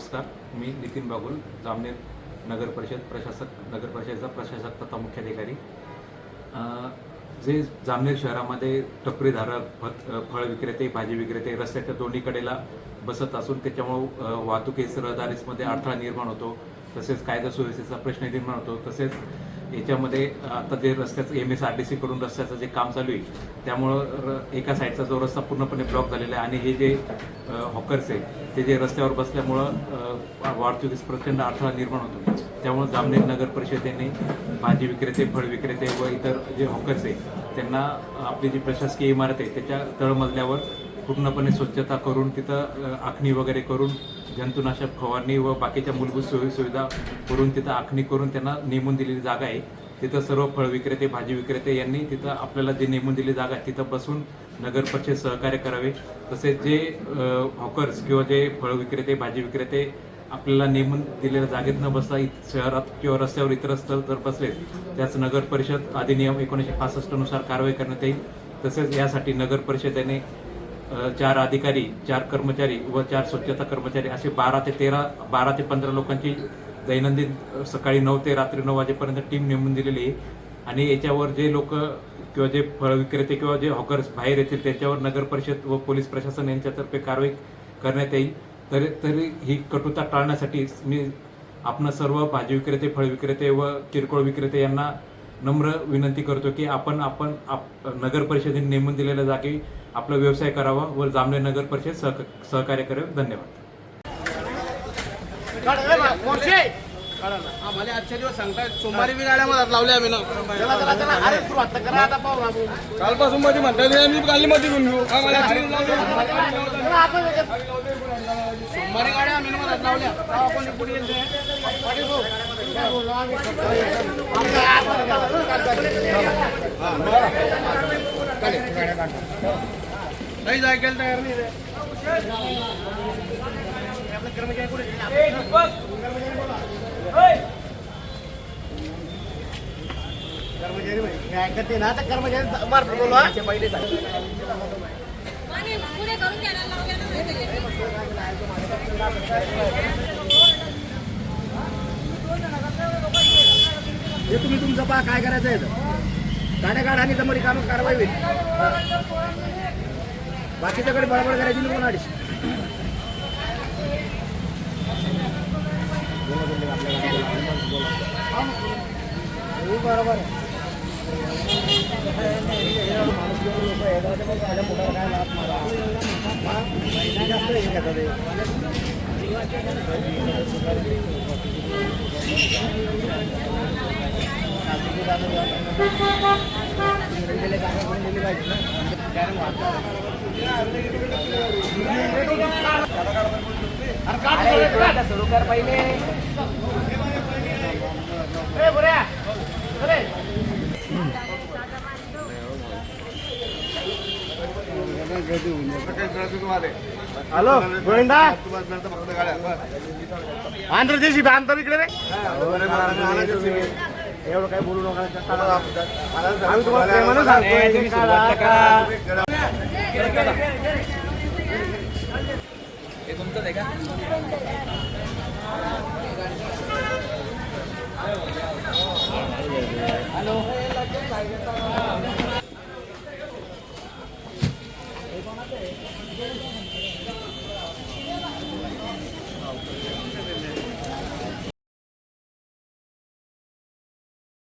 नमस्कार मी नितीन बागुल जामनेर नगर परिषद प्रशासक नगर परिषदेचा प्रशासक तथा मुख्याधिकारी. जे जामनेर शहरामध्ये टपरीधारक फत फळ विक्रेते भाजी विक्रेते रस्त्याच्या दोन्ही कडेला बसत असून त्याच्यामुळं वाहतुकीस रहदारीसमध्ये अडथळा निर्माण होतो. तसेच कायदा सुव्यवस्थेचा प्रश्न निर्माण होतो. तसेच याच्यामध्ये आता जे रस्त्याचं एम एस आर टी सीकडून रस्त्याचं जे काम चालू आहे त्यामुळं र- एका साईडचा जो रस्ता पूर्णपणे ब्लॉक झालेला आहे आणि हे जे हॉकर्स आहे ते जे रस्त्यावर बसल्यामुळं वाहतुकीस प्रचंड अडथळा निर्माण होतो. त्यामुळं जामनेर नगर परिषदेने भाजी विक्रेते फळ विक्रेते व इतर जे हॉकर्स आहे त्यांना आपली जी प्रशासकीय इमारत आहे त्याच्या तळमजल्यावर पूर्णपणे स्वच्छता करून तिथं आखणी वगैरे करून जंतुनाशक फवारणी व बाकीच्या मूलभूत सोयी सुविधा करून तिथं आखणी करून त्यांना नेमून दिलेली जागा आहे. तिथं सर्व फळ विक्रेते भाजी विक्रेते यांनी तिथं आपल्याला जे नेमून दिली जागा आहे तिथं बसून नगर परिषद सहकार्य करावे. तसेच जे हॉकर्स किंवा जे फळ विक्रेते भाजी विक्रेते आपल्याला नेमून दिलेल्या जागेत न बसता शहरात किंवा रस्त्यावर इतर स्थळ जर बसले त्याच नगर परिषद अधिनियम एकोणीसशे पासष्टनुसार कारवाई करण्यात येईल. तसेच यासाठी नगर परिषदेने चार अधिकारी चार कर्मचारी व चार स्वच्छता कर्मचारी असे बारा ते तेरा बारा ते पंधरा लोकांची दैनंदिन सकाळी नऊ ते रात्री नऊ वाजेपर्यंत टीम नेमून दिलेली आहे. आणि याच्यावर जे लोक किंवा जे फळ विक्रेते किंवा जे हॉकर्स बाहेर येतील त्याच्यावर नगर परिषद व पोलीस प्रशासन यांच्यातर्फे कारवाई करण्यात येईल. तरी तरी ही कटुता टाळण्यासाठी मी आपण सर्व भाजी विक्रेते फळ विक्रेते व किरकोळ विक्रेते यांना नम्र विनंती करतो की आपण आपण आप नगर परिषदेने नेमून दिलेल्या जागी आपला व्यवसाय करावा व जामनेर नगर परिषद सह सहकार्य करावे. धन्यवाद. आम्हाला आजच्या दिवस सांगतायत सोमवारी बी गाड्या मधात लावल्या आम्ही ना. चला चला चला. अरे सुरुवात तर करा आता पाहू आपण. कालपासून मध्ये म्हणतात आम्ही काली मध्ये घेऊन घेऊ सोमवारी गाड्या आम्ही लावल्या. पुढे हा. नाही जायला तयार नाही कर्मचारी? कर्मचारी हे ऐकत ना तर कर्मचारी मार्फत बोलवा पहिले हे तुम्ही तुमचं पहा काय करायचं आहे. गाड्या काढा आणि समोर काम कारवाई होईल बाकीच्याकडे बडबड करायची नाही कोणाडीच हो, बरोबर आहे. सुरू कर पहिले. हॅलो गोविंदा? आंध्र देशी आंध्र इकडे रे. एवढं काही बोलू नका आम्ही तुम्हाला प्रेमानं सांगतोय. करा.